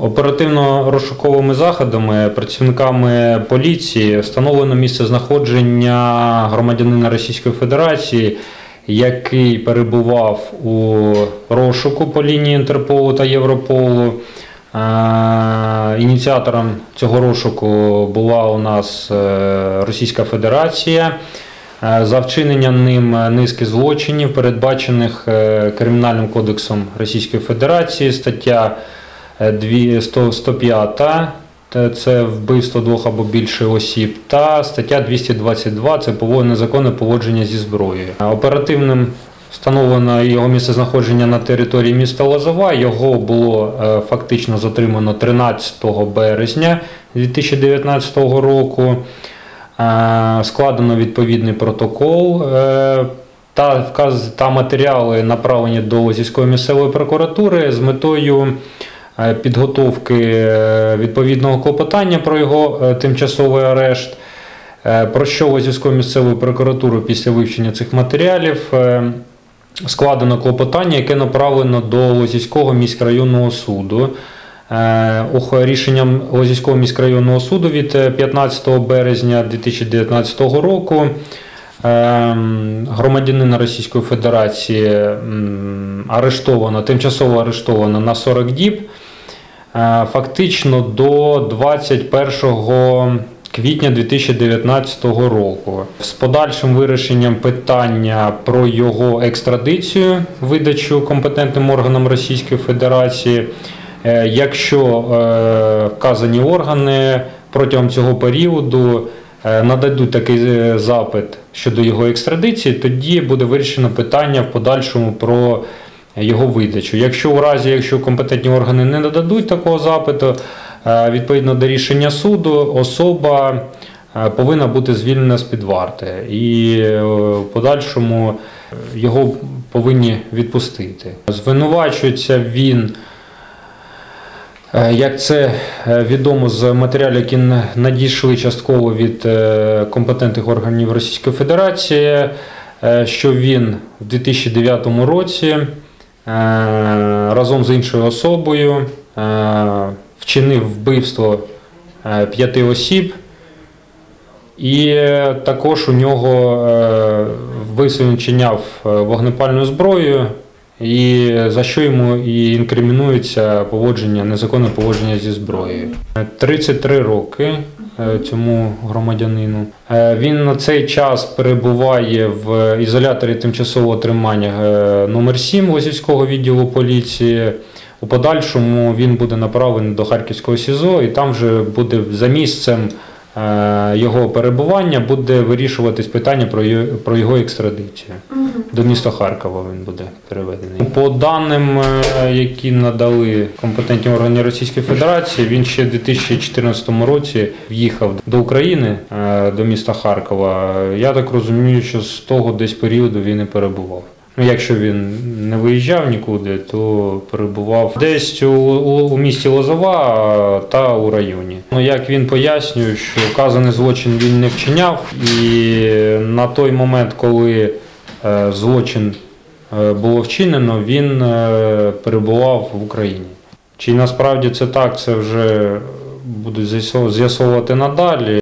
Оперативно-розшуковими заходами працівниками поліції встановлено місце знаходження громадянина Російської Федерації, який перебував у розшуку по лінії Інтерполу та Європолу. Е, Ініціатором цього розшуку була у нас е, Російська Федерація. Е, За вчинення ним низки злочинів, передбачених Кримінальним кодексом Російської Федерації, стаття дві- 100 105, те- це вбивство двох або більше осіб, та стаття 222 це незаконне поводження зі зброєю. Е, Оперативним встановлено його місцезнаходження на території міста Лозова. Його було е, фактично затримано 13 березня 2019 року. Е, Складено відповідний протокол е, та та матеріали направлені до Лозівської місцевої прокуратури з метою е, підготовки е, відповідного клопотання про його е, тимчасовий арешт. Е, Про що Лозівською місцевою прокуратурою після вивчення цих матеріалів е, складено клопотання, яке направлено до Лозівського міськрайонного суду. Е, Рішенням Лозівського міськрайонного суду від е, 15 березня 2019 року громадянина Російської Федерації м, арештовано, тимчасово арештовано на 40 діб. Е, Фактично до 21 квітня 2019 року з подальшим вирішенням питання про його екстрадицію, видачу компетентним органам Російської Федерації. Е, Якщо е, вказані органи протягом цього періоду нададуть такий запит щодо його екстрадиції, тоді буде вирішено питання в подальшому про його видачу. Якщо у разі, якщо компетентні органи не нададуть такого запиту, е, відповідно до рішення суду, особа е, повинна бути звільнена з під варти, і е, в подальшому його повинні відпустити. Звинувачується він. Як це відомо з матеріалів, які надійшли частково від компетентних органів Російської Федерації, що він в 2009 році разом з іншою особою е, вчинив вбивство е, п'яти осіб, і е, також у нього е, вбивство вчиняв е, вогнепальною зброєю, і за що йому і інкримінується поводження, незаконне поводження зі зброєю. Е, 33 роки е, цьому громадянину. Е, Він на цей час перебуває в ізоляторі тимчасового тримання е, номер 7 Лозівського відділу поліції. У подальшому він буде направлений до Харківського СІЗО, і там вже буде за місцем е, його перебування буде вирішуватись питання про його, екстрадицію. До міста Харкова він буде переведений. По даним, е, які надали компетентні органи Російської Федерації, він ще в 2014 році в'їхав до України, е, до міста Харкова. Я так розумію, що з того десь періоду він і перебував. Ну, якщо він не виїжджав нікуди, то перебував десь у, у, у місті Лозова та у районі. Ну, як він пояснює, що вказаний злочин він не вчиняв, і на той момент, коли е, злочин е, було вчинено, він е, перебував в Україні. Чи насправді це так, це вже будуть з'ясов- з'ясовувати надалі.